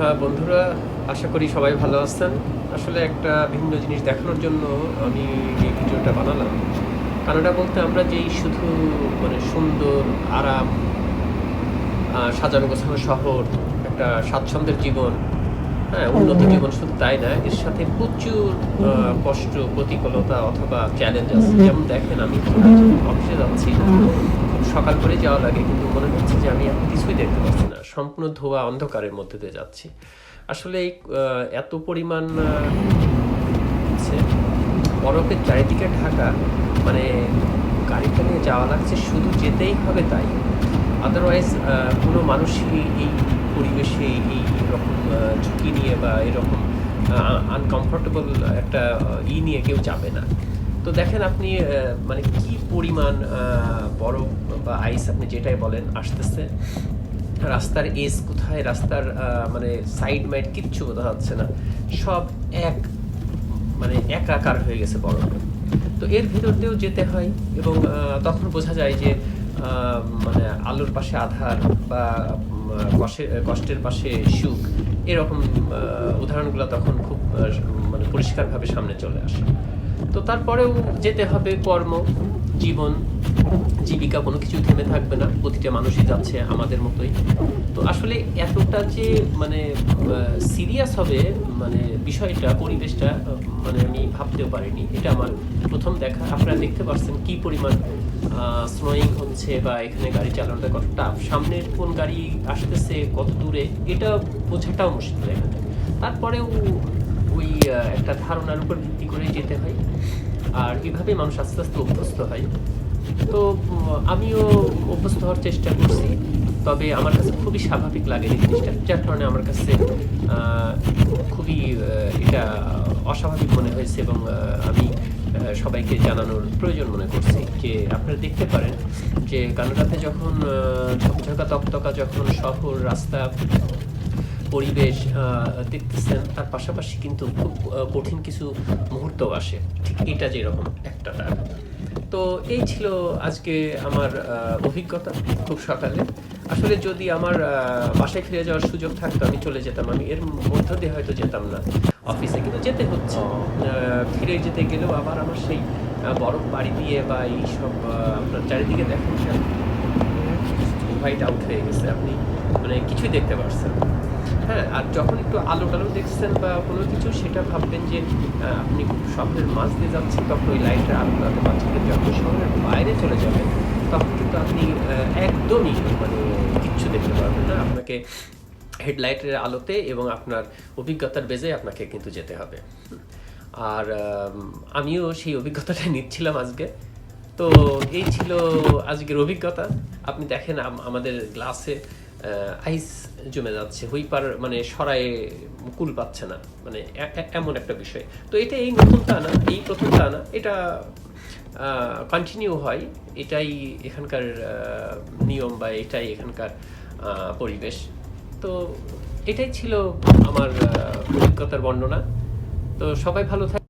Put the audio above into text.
হ্যাঁ বন্ধুরা, আশা করি সবাই ভালো আছেন। আসলে একটা ভিন্ন জিনিস দেখানোর জন্য আমি এই ভিডিওটা বানালাম। কানাডা বলতে আমরা যেই শুধু মানে সুন্দর, আরাম সাজানো গোছানো শহর, একটা স্বাচ্ছন্দ্যের জীবন হ্যাঁ উন্নত জীবন শুধু তাই না এর সাথে প্রচুর কষ্ট প্রতিকূলতা অথবা চ্যালেঞ্জ আছে। যেমন দেখেন আমি অফিসে যাচ্ছি। সকাল করে যাওয়া লাগে কিন্তু মনে হচ্ছে যে আমি এখন কিছুই দেখতে পাচ্ছি না। সম্পূর্ণ ধোয়া অন্ধকারের মধ্যে দিয়ে যাচ্ছি। আসলে এই এত পরিমাণ হচ্ছে বরফের চারিদিকে ঢাকা মানে গাড়িটা নিয়ে যাওয়া লাগছে শুধু যেতেই হবে তাই। আদারওয়াইজ কোনো মানুষই এই পরিবেশে এই রকম ঝুঁকি নিয়ে বা এরকম আনকমফোর্টেবল একটা ই নিয়ে কেউ যাবে না। তো দেখেন আপনি মানে কি পরিমাণ বরফ বা আইস আপনি যেটাই বলেন আসতেছে, রাস্তার এজ কোথায়, রাস্তার মানে সাইড মাইড কিচ্ছু বোঝা যাচ্ছে না, সব এক মানে একাকার হয়ে গেছে বরফে তো এর ভিতর দিয়েও যেতে হয় এবং তখন বোঝা যায় যে মানে আলোর পাশে আধার বা কষ্টের পাশে সুখ, এরকম উদাহরণগুলো তখন খুব মানে পরিষ্কারভাবে সামনে চলে আসে। তো তারপরেও যেতে হবে কর্ম জীবন, জীবিকা কোনো কিছু থেমে থাকবে না। প্রতিটা মানুষই যাচ্ছে আমাদের মতোই। তো আসলে এতটা যে মানে সিরিয়াস হবে মানে বিষয়টা, পরিবেশটা মানে আমি ভাবতেও পারিনি। এটা আমার প্রথম দেখা। আপনারা দেখতে পাচ্ছেন কি পরিমাণ স্নোয়িং হচ্ছে বা এখানে গাড়ি চালানোটা কত টাফ সামনের কোন গাড়ি আসতেছে কত দূরে, এটা বোঝাটাও মুশকিল এখানে তারপরেও ওই একটা ধারণার উপর ভিত্তি করে যেতে হয়। আর এভাবে মানুষ আস্তে আস্তে অভ্যস্ত হয়। তো আমিও অভ্যস্ত হওয়ার চেষ্টা করছি। তবে আমার কাছে খুবই স্বাভাবিক লাগে এই জিনিসটা। যার কারণে আমার কাছে খুবই এটা অস্বাভাবিক মনে হয়েছে এবং আমি সবাইকে জানানোর প্রয়োজন মনে করছি যে আপনারা দেখতে পারেন যে কানাডাতে যখন ঝকঝকা তকতকা যখন শহর, রাস্তা পরিবেশ দেখতেছেন তার পাশাপাশি কিন্তু খুব কঠিন কিছু মুহূর্ত আসে। ঠিক এটা যেরকম একটা তার। তো এই ছিল আজকে আমার অভিজ্ঞতা খুব সকালে। আসলে যদি আমার বাসায় ফিরে যাওয়ার সুযোগ থাকতো আমি চলে যেতাম। আমি এর মধ্য দিয়ে হয়তো যেতাম না। অফিসে কিন্তু যেতে হচ্ছে। ফিরে যেতে গেলেও আবার আমার সেই বরফ বাড়ি দিয়ে বা এই সব আপনার চারিদিকে দেখেন হোয়াইট আউট হয়ে গেছে। আপনি মানে কিছুই দেখতে পারছেন না। হ্যাঁ আর যখন একটু আলো টালো দেখছেন বা কোনো কিছু, সেটা ভাববেন যে আপনি শহরের মাঝ দিয়ে যাচ্ছেন, তখন ওই লাইটের আলোটাতে পাচ্ছেন কিন্তু যখন শহরের বাইরে চলে যাবেন, তখন কিন্তু আপনি একদমই মানে কিচ্ছু দেখতে পারবেন না। আপনাকে হেডলাইটের আলোতে এবং আপনার অভিজ্ঞতার বেজে আপনাকে কিন্তু যেতে হবে। আর আমিও সেই অভিজ্ঞতাটা নিচ্ছিলাম আজকে। তো এই ছিল আজকের অভিজ্ঞতা। আপনি দেখেন আমাদের গ্লাসে আইস জমে যাচ্ছে, হুইপার মানে সরায়ে কুল পাচ্ছে না মানে এমন একটা বিষয়। তো এটা এই নতুনটা না এই প্রথমটা না এটা কন্টিনিউ হয়, এটাই এখানকার নিয়ম বা এটাই এখানকার পরিবেশ। তো এটাই ছিল আমার অভিজ্ঞতার বর্ণনা। তো সবাই ভালো থাক